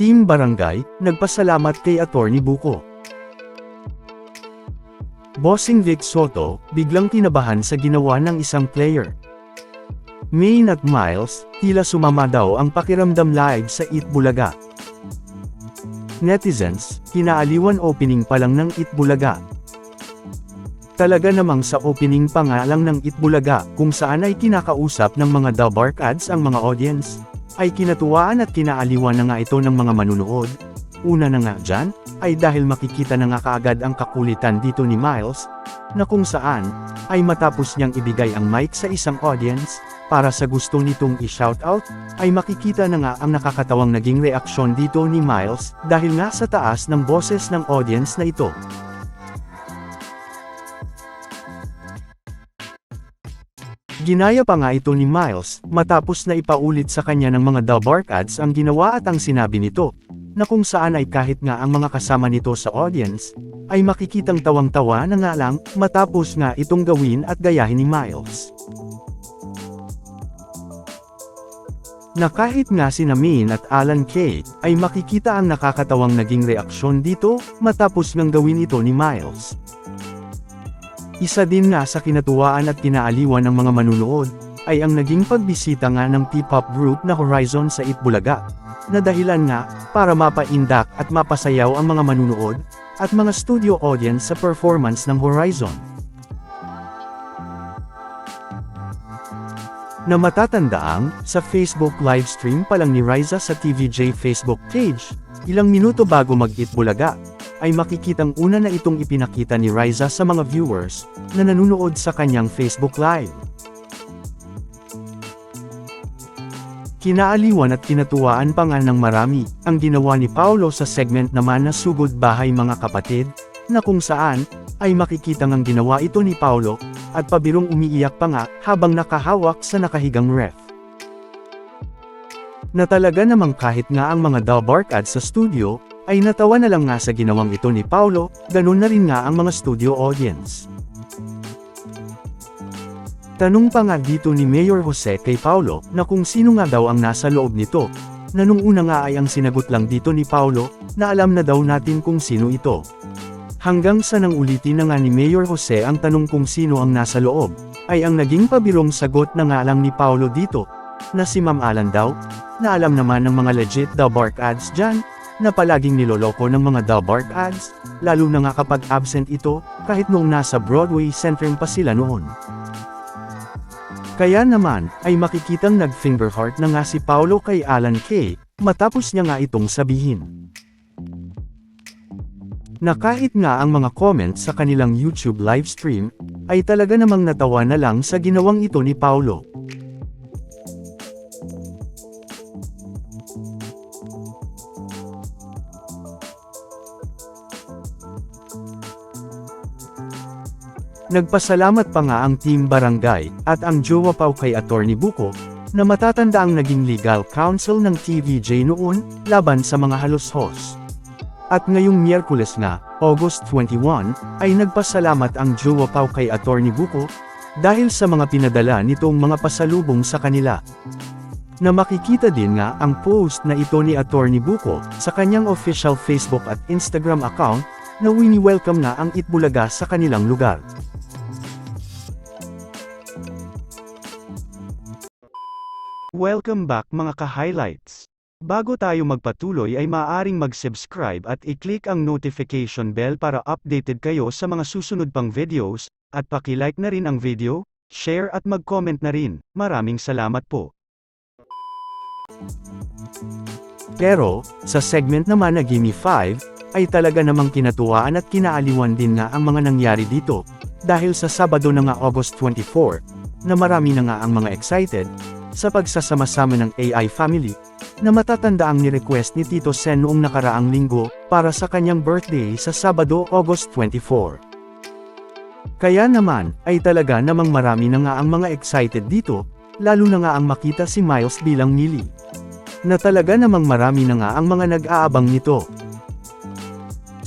Team Barangay, nagpasalamat kay Attorney Buko. Bossing Vic Soto, biglang kinabahan sa ginawa ng isang player. Main at Miles, tila sumama daw ang pakiramdam live sa Eat Bulaga. Netizens, kinaaliwan opening pa lang ng Eat Bulaga. Talaga namang sa opening pa nga lang ng Eat Bulaga, kung saan ay kinakausap ng mga The Bark ads ang mga audience, ay kinatuwaan at kinaaliwan na nga ito ng mga manunood. Una na nga dyan, ay dahil makikita na nga kaagad ang kakulitan dito ni Miles, na kung saan, ay matapos niyang ibigay ang mic sa isang audience, para sa gusto nitong i-shoutout, ay makikita na nga ang nakakatawang naging reaksyon dito ni Miles, dahil nga sa taas ng boses ng audience na ito. Ginaya pa nga ito ni Miles, matapos na ipaulit sa kanya ng mga The Bark ads ang ginawa at ang sinabi nito, na kung saan ay kahit nga ang mga kasama nito sa audience, ay makikitang tawang-tawa na nga lang, matapos nga itong gawin at gayahin ni Miles. Na kahit nga si Namin at Alan Kay, ay makikita ang nakakatawang naging reaksyon dito, matapos ngang gawin ito ni Miles. Isa din nga sa kinatuwaan at kinaaliwan ng mga manunood, ay ang naging pagbisita nga ng P-pop group na Horizon sa Itbulaga, na dahilan nga, para mapaindak at mapasayaw ang mga manunood, at mga studio audience sa performance ng Horizon. Na matatandaang, sa Facebook livestream pa lang ni Riza sa TVJ Facebook page, ilang minuto bago mag-Itbulaga, ay makikitang una na itong ipinakita ni Riza sa mga viewers, na nanunood sa kanyang Facebook Live. Kinaaliwan at kinatuwaan pa nga ng marami, ang ginawa ni Paulo sa segment naman na Sugod Bahay Mga Kapatid, na kung saan, ay makikitang ang ginawa ito ni Paulo, at pabirong umiiyak pa nga, habang nakahawak sa nakahigang ref. Na talaga namang kahit nga ang mga The Bark ads sa studio, ay natawa na lang nga sa ginawang ito ni Paulo, ganun na rin nga ang mga studio audience. Tanong pa nga dito ni Mayor Jose kay Paulo, na kung sino nga daw ang nasa loob nito, na nung una nga ay ang sinagot lang dito ni Paulo, na alam na daw natin kung sino ito. Hanggang sa nang ulitin na nga ni Mayor Jose ang tanong kung sino ang nasa loob, ay ang naging pabirong sagot na nga lang ni Paulo dito, na si Ma'am Alan daw, na alam naman ng mga legit The Bark ads dyan, na palaging niloloko ng mga The ads, lalo na nga kapag absent ito, kahit noong nasa Broadway Centrum pa sila noon. Kaya naman, ay makikitang nag-finger heart na nga si Paulo kay Alan Kay, matapos niya nga itong sabihin. Na kahit nga ang mga comments sa kanilang YouTube livestream, ay talaga namang natawa na lang sa ginawang ito ni Paulo. Nagpasalamat pa nga ang Team Barangay, at ang Jowa Pau kay Attorney Buko, na matatanda ang naging legal counsel ng TVJ noon, laban sa mga halos-hos. At ngayong Miyerkules nga, August 21, ay nagpasalamat ang Jowa Pau kay Attorney Buko, dahil sa mga pinadala nitong mga pasalubong sa kanila. Na makikita din nga ang post na ito ni Attorney Buko, sa kanyang official Facebook at Instagram account, na wini-welcome na ang Itbulaga sa kanilang lugar. Welcome back mga ka-highlights. Bago tayo magpatuloy ay maaaring mag-subscribe at i-click ang notification bell para updated kayo sa mga susunod pang videos, at paki-like na rin ang video, share at mag-comment na rin. Maraming salamat po. Pero, sa segment naman na Gimme 5, ay talaga namang kinatuwaan at kinaaliwan din nga ang mga nangyari dito, dahil sa Sabado na nga August 24, na marami na nga ang mga excited, sa pagsasama-sama ng AI family, na matatanda ang ni-request ni Tito Sen noong nakaraang linggo, para sa kanyang birthday sa Sabado, August 24. Kaya naman, ay talaga namang marami na nga ang mga excited dito, lalo na nga ang makita si Miles bilang Millie. Na talaga namang marami na nga ang mga nag-aabang nito.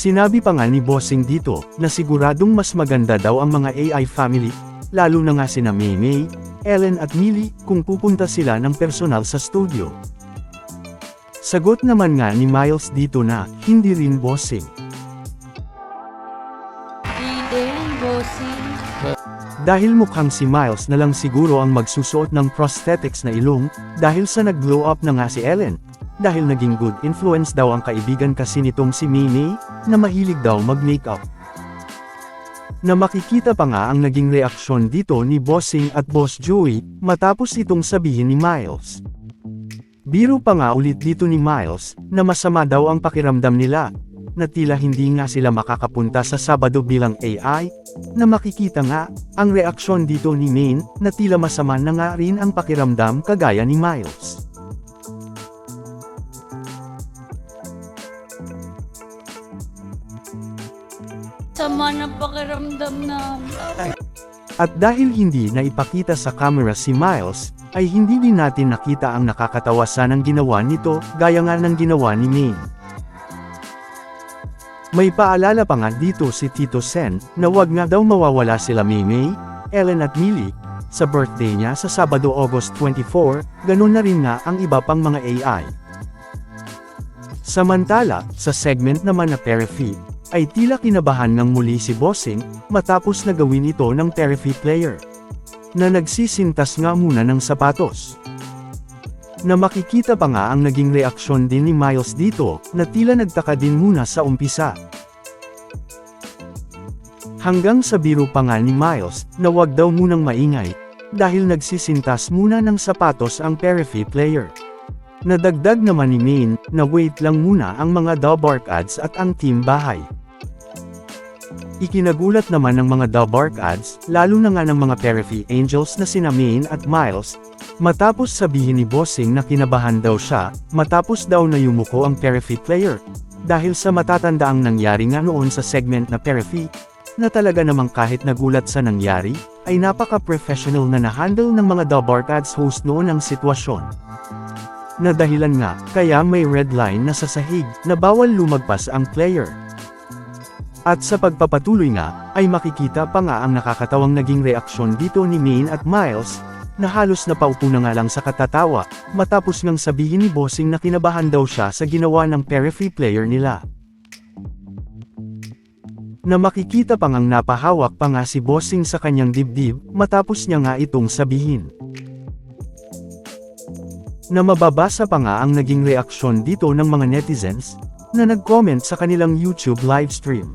Sinabi pa nga ni Bossing dito, na siguradong mas maganda daw ang mga AI family, lalo na nga sina Maymay, Ellen at Millie, kung pupunta sila ng personal sa studio. Sagot naman nga ni Miles dito na, hindi rin bossing. Di din, bossing. Dahil mukhang si Miles na lang siguro ang magsusuot ng prosthetics na ilong, dahil sa nag-glow up na nga si Ellen. Dahil naging good influence daw ang kaibigan kasi nitong si Mimi, na mahilig daw mag-makeup. Na makikita pa nga ang naging reaksyon dito ni Bossing at Boss Joey, matapos itong sabihin ni Miles. Biro pa nga ulit dito ni Miles, na masama daw ang pakiramdam nila, na tila hindi nga sila makakapunta sa Sabado bilang AI, na makikita nga, ang reaksyon dito ni Maine, na tila masama na nga rin ang pakiramdam kagaya ni Miles. Sama na pakiramdam na. At dahil hindi na ipakita sa camera si Miles, ay hindi din natin nakita ang nakakatawa sanang ginawa nito, gaya nga ng ginawa ni Maine. May paalala pa nga dito si Tito Sen, na wag nga daw mawawala sila Maymay, Ellen at Millie, sa birthday niya sa Sabado August 24, ganun na rin nga ang iba pang mga AI. Samantala, sa segment naman na Terefee, ay tila kinabahan ng muli si Bossing, matapos na gawin ito ng Terefee player. Na nagsisintas nga muna ng sapatos. Na makikita pa nga ang naging reaksyon din ni Miles dito, na tila nagtaka din muna sa umpisa. Hanggang sa biro pa nga ni Miles, na wag daw munang maingay, dahil nagsisintas muna ng sapatos ang Terefee player. Nadagdag naman ni Maine, na wait lang muna ang mga Dawbark ads at ang team bahay. Ikinagulat naman ng mga Dawbark ads, lalo na nga ng mga Terefee Angels na sina Maine at Miles, matapos sabihin ni Bossing na kinabahan daw siya, matapos daw na yumuko ang Terefee player. Dahil sa matatandaang nangyari nga noon sa segment na Terefee, na talaga namang kahit nagulat sa nangyari, ay napaka-professional na na-handle ng mga Dawbark ads host noon ang sitwasyon na dahilan nga, kaya may red line na sa sahig, na bawal lumagpas ang player. At sa pagpapatuloy nga, ay makikita pa nga ang nakakatawang naging reaksyon dito ni Maine at Miles, na halos napaupo na nga lang sa katatawa, matapos ngang sabihin ni Bossing na kinabahan daw siya sa ginawa ng Terefee player nila. Na makikita pa ngang napahawak pa nga si Bossing sa kanyang dibdib, matapos niya nga itong sabihin na mababasa pa nga ang naging reaksyon dito ng mga netizens, na nag-comment sa kanilang YouTube livestream.